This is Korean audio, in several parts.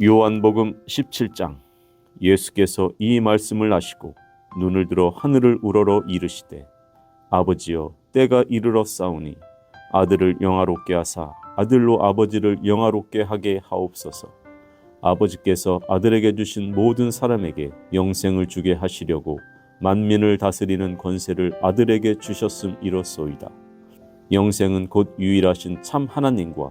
요한복음 17장 예수께서 이 말씀을 하시고 눈을 들어 하늘을 우러러 이르시되 아버지여 때가 이르러 싸우니 아들을 영화롭게 하사 아들로 아버지를 영화롭게 하게 하옵소서. 아버지께서 아들에게 주신 모든 사람에게 영생을 주게 하시려고 만민을 다스리는 권세를 아들에게 주셨음 이렇소이다. 영생은 곧 유일하신 참 하나님과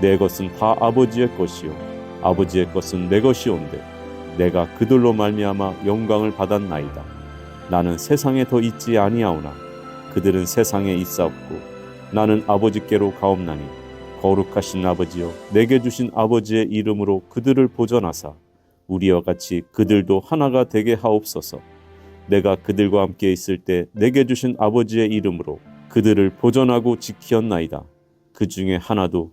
내 것은 다 아버지의 것이요. 아버지의 것은 내 것이온데 내가 그들로 말미암아 영광을 받았나이다. 나는 세상에 더 있지 아니하오나 그들은 세상에 있사옵고 나는 아버지께로 가옵나니 거룩하신 아버지여 내게 주신 아버지의 이름으로 그들을 보전하사 우리와 같이 그들도 하나가 되게 하옵소서. 내가 그들과 함께 있을 때 내게 주신 아버지의 이름으로 그들을 보전하고 지키었나이다. 그 중에 하나도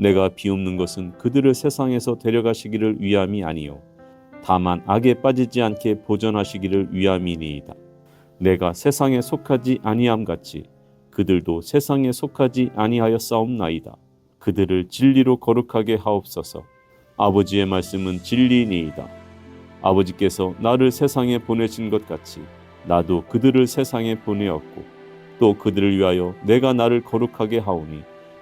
내가 비웃는 것은 그들을 세상에서 데려가시기를 위함이 아니요 다만 악에 빠지지 않게 보전하시기를 위함이니이다. 내가 세상에 속하지 아니함 같이 그들도 세상에 속하지 아니하였사옵나이다. 그들을 진리로 거룩하게 하옵소서. 아버지의 말씀은 진리니이다. 아버지께서 나를 세상에 보내신 것 같이 나도 그들을 세상에 보내었고 또 그들을 위하여 내가 나를 거룩하게 하오니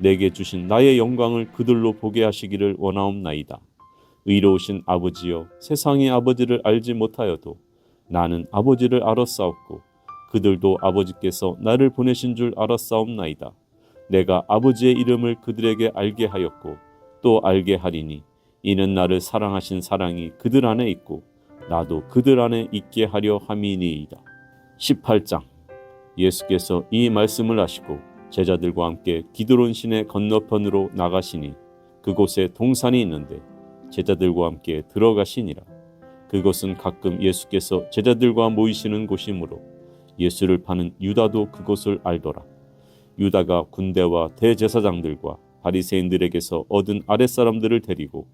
내게 주신 나의 영광을 그들로 보게 하시기를 원하옵나이다. 의로우신 아버지여 세상의 아버지를 알지 못하여도 나는 아버지를 알았사옵고 그들도 아버지께서 나를 보내신 줄 알았사옵나이다. 내가 아버지의 이름을 그들에게 알게 하였고 또 알게 하리니 이는 나를 사랑하신 사랑이 그들 안에 있고 나도 그들 안에 있게 하려 함이니이다. 18장 예수께서 이 말씀을 하시고 제자들과 함께 기드론 시내 건너편으로 나가시니 그곳에 동산이 있는데 제자들과 함께 들어가시니라. 그것은 가끔 예수께서 제자들과 모이시는 곳이므로 예수를 파는 유다도 그곳을 알더라. 유다가 군대와 대제사장들과 바리새인들에게서 얻은 아랫사람들을 데리고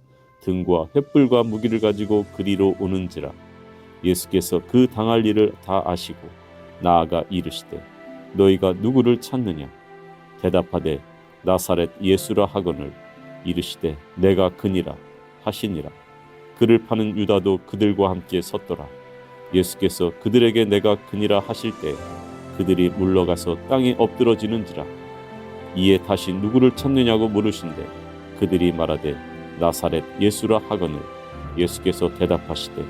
등과 횃불과 무기를 가지고 그리로 오는지라 예수께서 그 당할 일을 다 아시고 나아가 이르시되 너희가 누구를 찾느냐 대답하되 나사렛 예수라 하거늘 이르시되 내가 그니라 하시니라. 그를 파는 유다도 그들과 함께 섰더라. 예수께서 그들에게 내가 그니라 하실 때 그들이 물러가서 땅에 엎드러지는지라. 이에 다시 누구를 찾느냐고 물으신대 그들이 말하되 나사렛 예수라 하거늘. 예수께서 대답하시되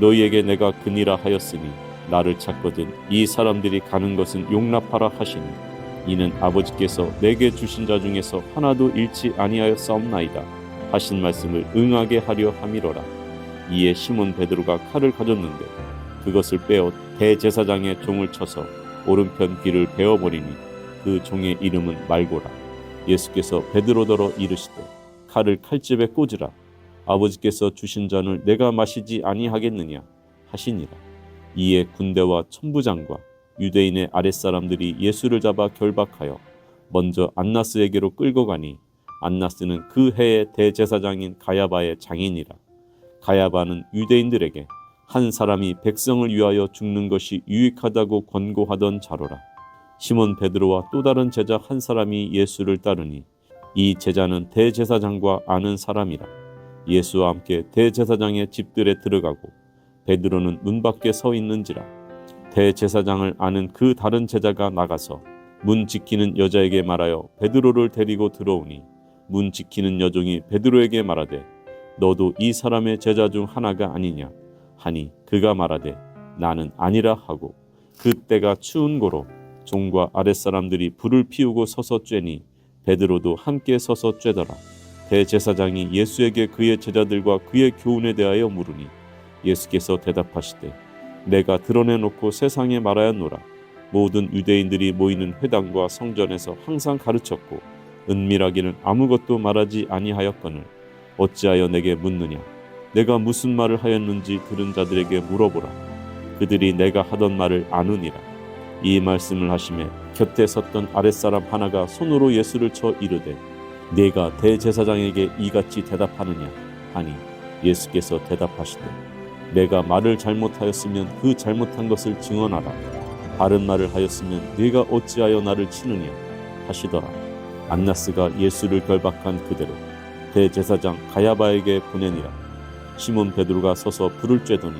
너희에게 내가 그니라 하였으니 나를 찾거든 이 사람들이 가는 것은 용납하라 하시니 이는 아버지께서 내게 주신 자 중에서 하나도 잃지 아니하였사옵나이다. 하신 말씀을 응하게 하려 함이로라. 이에 시몬 베드로가 칼을 가졌는데 그것을 빼어 대제사장의 종을 쳐서 오른편 귀를 베어 버리니 그 종의 이름은 말고라. 예수께서 베드로더러 이르시되 칼을 칼집에 꽂으라. 아버지께서 주신 잔을 내가 마시지 아니하겠느냐 하시니라. 이에 군대와 천부장과 유대인의 아랫사람들이 예수를 잡아 결박하여 먼저 안나스에게로 끌고 가니 안나스는 그 해의 대제사장인 가야바의 장인이라. 가야바는 유대인들에게 한 사람이 백성을 위하여 죽는 것이 유익하다고 권고하던 자로라. 시몬 베드로와 또 다른 제자 한 사람이 예수를 따르니 이 제자는 대제사장과 아는 사람이라. 예수와 함께 대제사장의 집들에 들어가고 베드로는 문 밖에 서 있는지라 대제사장을 아는 그 다른 제자가 나가서 문 지키는 여자에게 말하여 베드로를 데리고 들어오니 문 지키는 여종이 베드로에게 말하되 너도 이 사람의 제자 중 하나가 아니냐? 하니 그가 말하되 나는 아니라 하고 그때가 추운 고로 종과 아랫사람들이 불을 피우고 서서 쬐니 베드로도 함께 서서 쬐더라. 대제사장이 예수에게 그의 제자들과 그의 교훈에 대하여 물으니 예수께서 대답하시되 내가 드러내놓고 세상에 말하였노라. 모든 유대인들이 모이는 회당과 성전에서 항상 가르쳤고 은밀하기는 아무것도 말하지 아니하였거늘 어찌하여 내게 묻느냐? 내가 무슨 말을 하였는지 들은 자들에게 물어보라. 그들이 내가 하던 말을 아느니라. 이 말씀을 하심에 곁에 섰던 아랫사람 하나가 손으로 예수를 쳐 이르되 네가 대제사장에게 이같이 대답하느냐? 하니 예수께서 대답하시되 내가 말을 잘못하였으면 그 잘못한 것을 증언하라. 바른 말을 하였으면 네가 어찌하여 나를 치느냐? 하시더라. 안나스가 예수를 결박한 그대로 대제사장 가야바에게 보내니라. 시몬 베드로가 서서 불을 쬐더니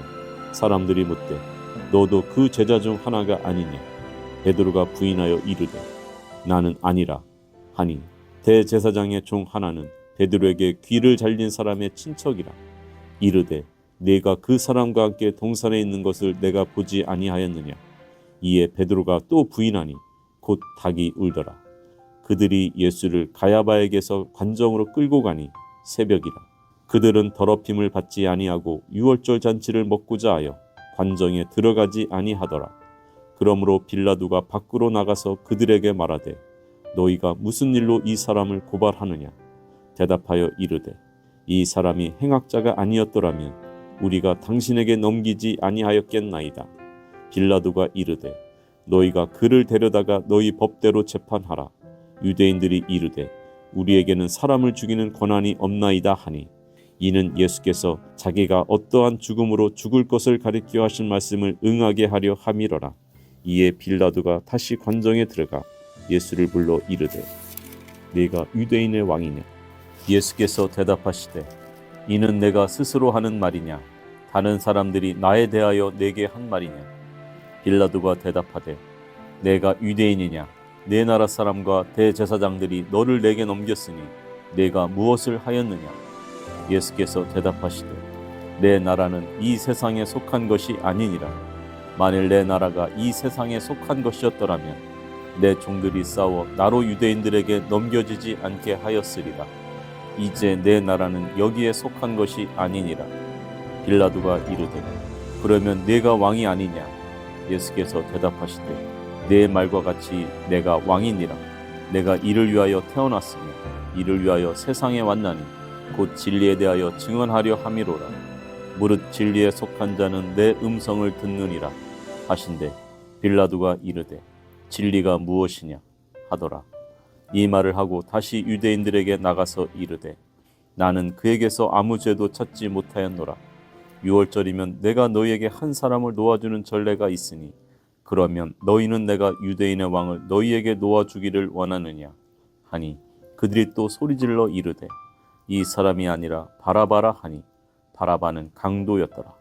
사람들이 묻되 너도 그 제자 중 하나가 아니냐? 베드로가 부인하여 이르되 나는 아니라. 하니 대제사장의 종 하나는 베드로에게 귀를 잘린 사람의 친척이라. 이르되 네가 그 사람과 함께 동산에 있는 것을 내가 보지 아니하였느냐? 이에 베드로가 또 부인하니 곧 닭이 울더라. 그들이 예수를 가야바에게서 관정으로 끌고 가니 새벽이라. 그들은 더럽힘을 받지 아니하고 유월절 잔치를 먹고자 하여 관정에 들어가지 아니하더라. 그러므로 빌라도가 밖으로 나가서 그들에게 말하되 너희가 무슨 일로 이 사람을 고발하느냐? 대답하여 이르되 이 사람이 행악자가 아니었더라면 우리가 당신에게 넘기지 아니하였겠나이다. 빌라도가 이르되 너희가 그를 데려다가 너희 법대로 재판하라. 유대인들이 이르되 우리에게는 사람을 죽이는 권한이 없나이다 하니 이는 예수께서 자기가 어떠한 죽음으로 죽을 것을 가리켜 하신 말씀을 응하게 하려 함이러라. 이에 빌라도가 다시 관정에 들어가 예수를 불러 이르되 네가 유대인의 왕이냐 예수께서 대답하시되 이는 내가 스스로 하는 말이냐? 다른 사람들이 나에 대하여 내게 한 말이냐? 빌라도가 대답하되 내가 유대인이냐? 내 나라 사람과 대제사장들이 너를 내게 넘겼으니 내가 무엇을 하였느냐? 예수께서 대답하시되 내 나라는 이 세상에 속한 것이 아니니라. 만일 내 나라가 이 세상에 속한 것이었더라면 내 종들이 싸워 나로 유대인들에게 넘겨지지 않게 하였으리라 이제 내 나라는 여기에 속한 것이 아니니라. 빌라도가 이르되 그러면 내가 왕이 아니냐? 예수께서 대답하시되 내 말과 같이 내가 왕이니라. 내가 이를 위하여 태어났으며 이를 위하여 세상에 왔나니 곧 진리에 대하여 증언하려 함이로라. 무릇 진리에 속한 자는 내 음성을 듣느니라 하신대 빌라도가 이르되 진리가 무엇이냐 하더라 이 말을 하고 다시 유대인들에게 나가서 이르되 나는 그에게서 아무 죄도 찾지 못하였노라. 유월절이면 내가 너희에게 한 사람을 놓아주는 전례가 있으니 그러면 너희는 내가 유대인의 왕을 너희에게 놓아주기를 원하느냐? 하니 그들이 또 소리질러 이르되 이 사람이 아니라 바라바라 하니 바라바는 강도였더라